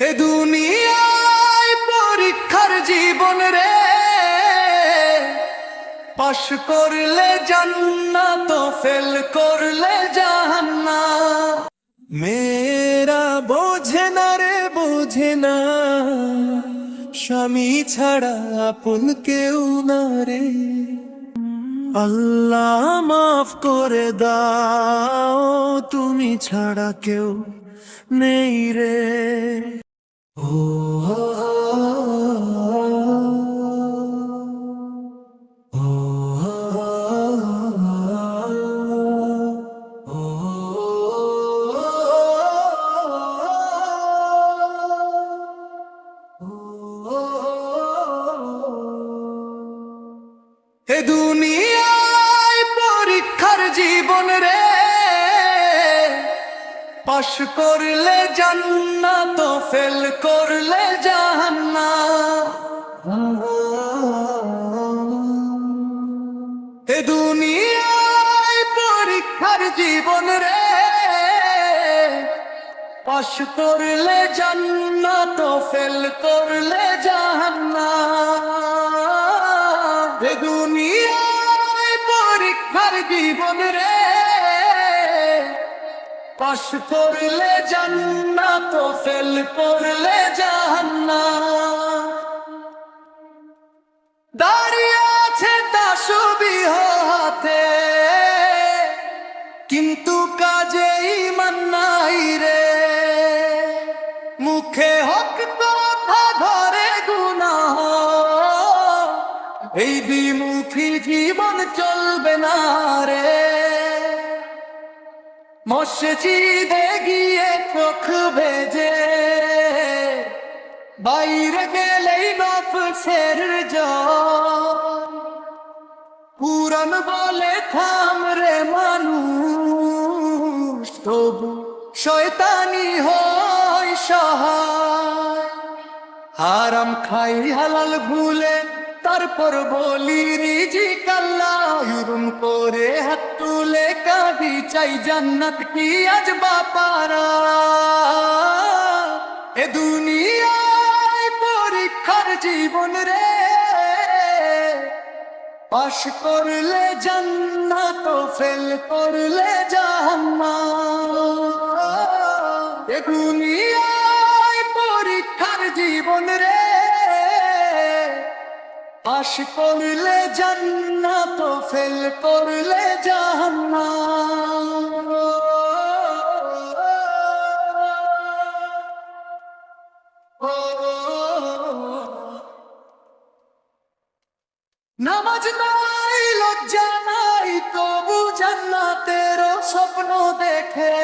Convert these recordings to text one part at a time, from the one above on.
হে দুনিয়ায় পরীক্ষার জীবন রে, পাশ করলে জান্নাত, ফেল করলে জাহান্নাম মেয়েরা বোঝে না রে, বোঝে না, স্বামী ছাড়া আপন কেউ না রে। আল্লাহ মাফ করে দাও, তুমি ছাড়া কেউ নেই রে। oh. oh করলে জান্নাত, ফেল করলে জাহান্নাম হে দুনিয়ায় পরীক্ষার জীবন রে, পাশ করলে জান্নাত, ফেল করলে জাহান্নাম হে দুনিয়ায় পরীক্ষার জীবন রে পাশ করলে জান্নাত ফেল করলে মসজিদে গিয়ে চোখ ভেজে বাইরে গেলেই নফসের পুরান বলে, থাম রে মানুষ, তবু শয়তানি হয় সহায়। হারাম খাই হালাল ভুলে তারপর বলি রিজি কাল্লাহুরুম করে হাত তুলে কাঁদি, চাই জান্নাত কি আজ বাপারা? এ দুনিয়ায় পরীক্ষার জীবন রে, পাশ করলে জান্নাত, ফেল করলে জাহান্নাম। এ পাশ করলে জান্নাত ফেল করলে জাহান্নাম। নামাজ নাই লজ্জা নাই তবু জান্নাতের স্বপ্ন দেখে।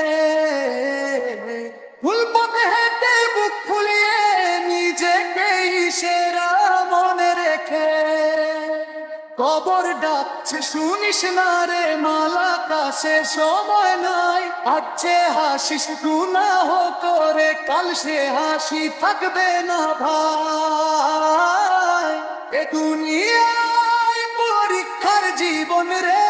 ডাকছে, শুনিস না রে মালা, কাছে সময় নাই। আজকে হাসিস, গুনাহ করে, কাল সে হাসি থাকবে না ভাই। এ দুনিয়ায় পরীক্ষার জীবন রে,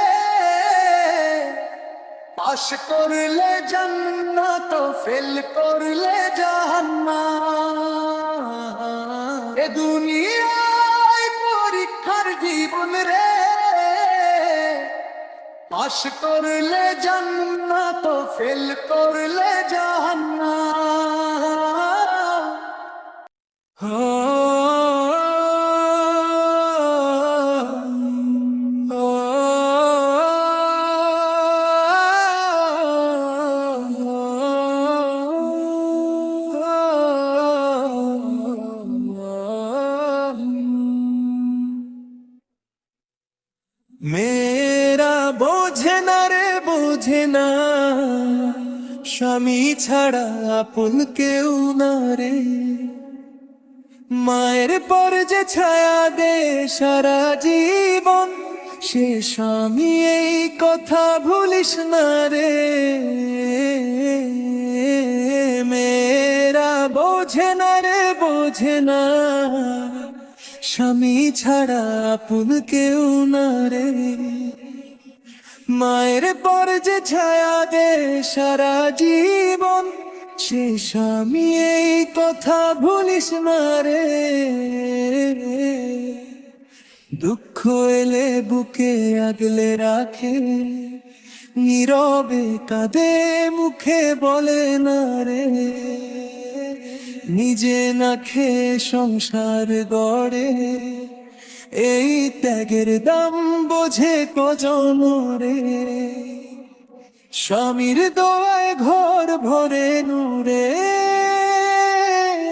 পাশ করলে জান্নাত, ফেল করলে জাহান্নাম। এ দুনিয়ায় পরীক্ষার জীবন রে পাশ করলে জান্নাত ফেল করলে জাহান্নাম। বোঝে না। স্বামী ছাড়া আপন কেউ না রে। মায়ের পর যে ছায়া দে সারা জীবন, সে স্বামী এই কথা ভুলিস না রে। মেয়েরা বোঝে না রে, বোঝে না। স্বামী ছাড়া আপন কেউ না রে। মায়ের পর যে ছায়া দে সারা জীবন, সে স্বামী এই কথা ভুলিস না রে। দুঃখ এলে বুকে আগলে রাখে, নীরবে কাঁদে মুখে বলে না রে। নিজে না খেয়ে সংসার গড়ে এই ত্যাগের দাম বোঝে কজন রে? স্বামীর দোয়ায় ঘর ভরে নূরে,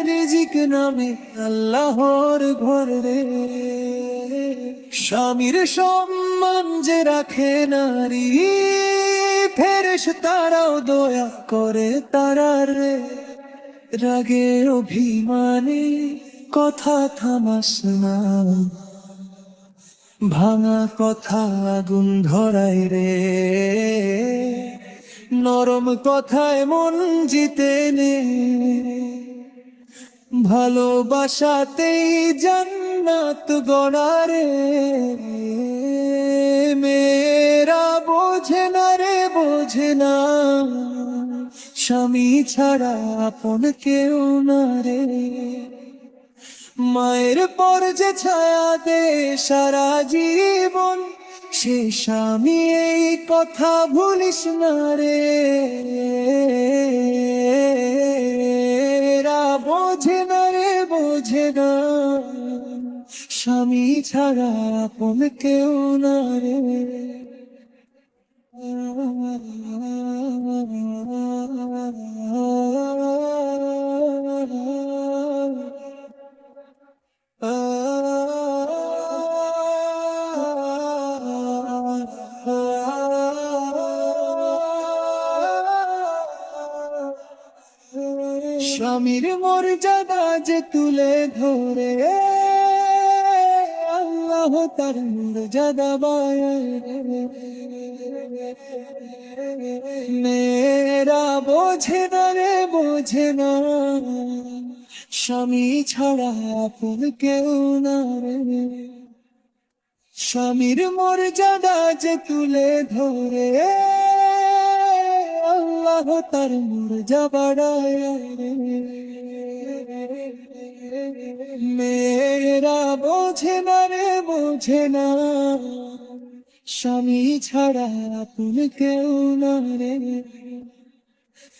রিজিক নামে আল্লাহর ঘর রে। স্বামীর সম্মান যে রাখে নারী, ফেরেশ তারাও দয়া করে তারা রে। রাগে অভিমানে কথা থামাস না। ভাঙা কথা আগুন ধরাই রে। নরম কথায় মন জিতে নে। ভালোবাসাতেই জান্নাত গড়ারে মেয়েরা বোঝে না রে, বোঝে না। স্বামী ছাড়া আপন কেউ না রে। মায়ের পর যে ছায়া দে সারা জীবন, সে স্বামী এই কথা ভুলিস না রে। বোঝে না রে, বোঝে না। স্বামী ছাড়া আপন কেউ না রে। স্বামীর মর্যাদা যে তুলে ধরে, আল্লাহ তার মর্যাদা মেয়েরা বোঝে না রে, বোঝে না। স্বামী ছাড়া আপন কেউ না রে। স্বামীর মর্যাদা যে তুলে ধরে আল্লাহ তার মর্যা বাড়ায় মেয়েরা বোঝে না রে, বোঝে না। স্বামী ছাড়া আপন কেউ না রে।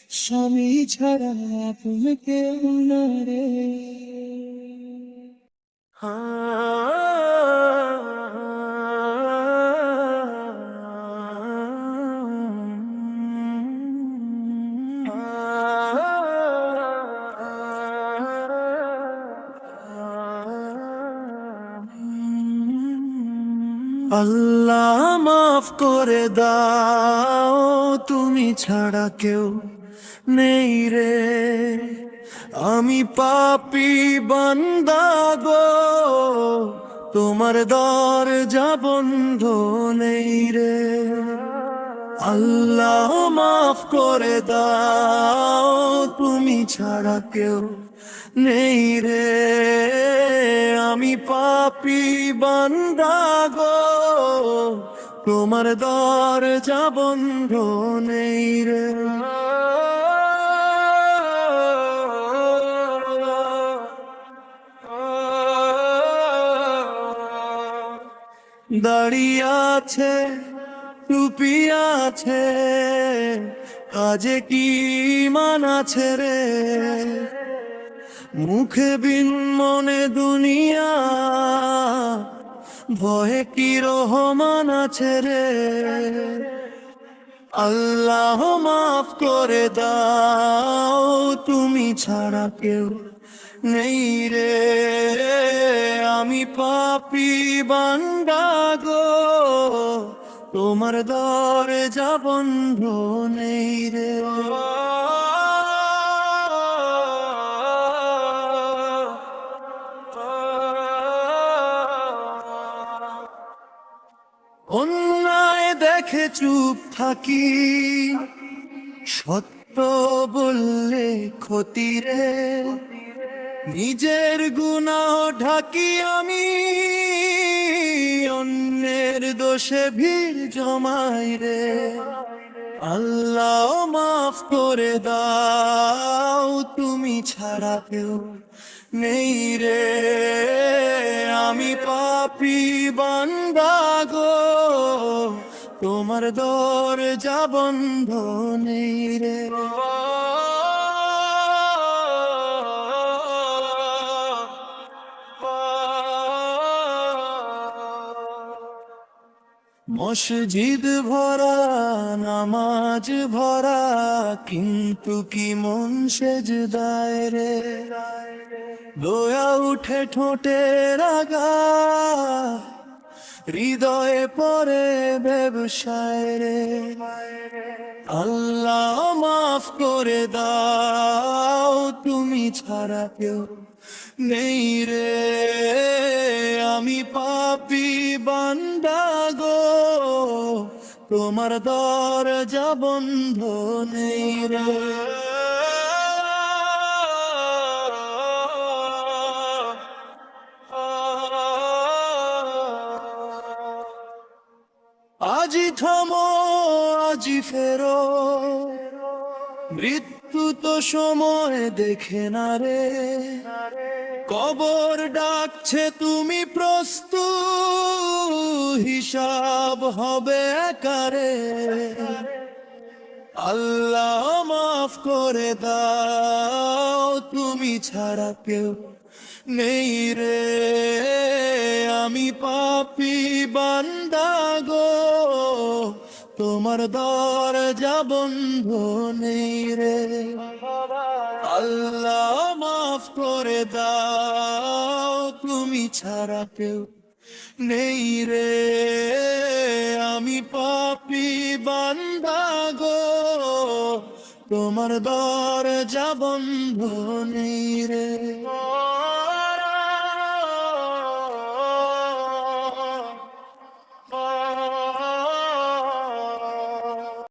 স্বামী ছাড়া আপন কেউ না রে। আল্লাহ মাফ করে দাও, তুমি ছাড়া কেউ নেই রে। আমি পাপি বান্দা গো, তোমার দরজা বন্ধ নেই রে। আল্লাহ মাফ করে দাও, তুমি ছাড়া কেউ নেই রে। আমি পাপি বান্দা গো। তোমার দরজা বন্ধ নেই রে। দাঁড়িয়ে আছে, টুপি আছে, কাজে কি মান আছে রে? মুখে বিন, মনে দুনিয়া। ভয়ে কি রহমান আছে রে? আল্লাহ মাফ করে দাও, তুমি ছাড়া কেউ নেই রে। আমি পাপি বান্দা গো, তোমার দরজা বন্ধ নেই রে। অন্যায় দেখে চুপ থাকি। সত্য বললে ক্ষতি রে। নিজের গুনাহ ঢাকি আমি, অন্যের দোষে ভিড় জমাই রে। আল্লাহ মাফ করে দাও, তুমি ছাড়া কেউ নেই রে, আমি পাপি বান্দা গো। তোমার দরজা বন্ধ নেই রে। মসজিদ ভরা, নামাজ ভরা, কিন্তু কি মন সেজদায় রে? দয়া উঠে ঠোঁটে রাগা হৃদয়ে পরে ব্যবসায় রে আল্লাহ মাফ করে দাও, তুমি ছাড়া কেউ নেই রে। আমি পাপি বান্দা গো তোমার দরজা বন্ধ নেই রে। আজি থামো, আজি ফেরো। মৃত্যু তো সময় দেখে না রে। কবর ডাকছে, তুমি প্রস্তুত, হিসাব হবে একারে আল্লাহ মাফ করে দাও, তুমি ছাড়া কেউ নেই রে, আমি পাপি বান্দা গো। তোমার দরজা বন্ধ নেই রে। আল্লাহ মাফ করে দাও, তুমি ছাড়া কেউ নেই রে। আমি পাপি বান্দা গো। তোমার দরজা বন্ধ নেই রে।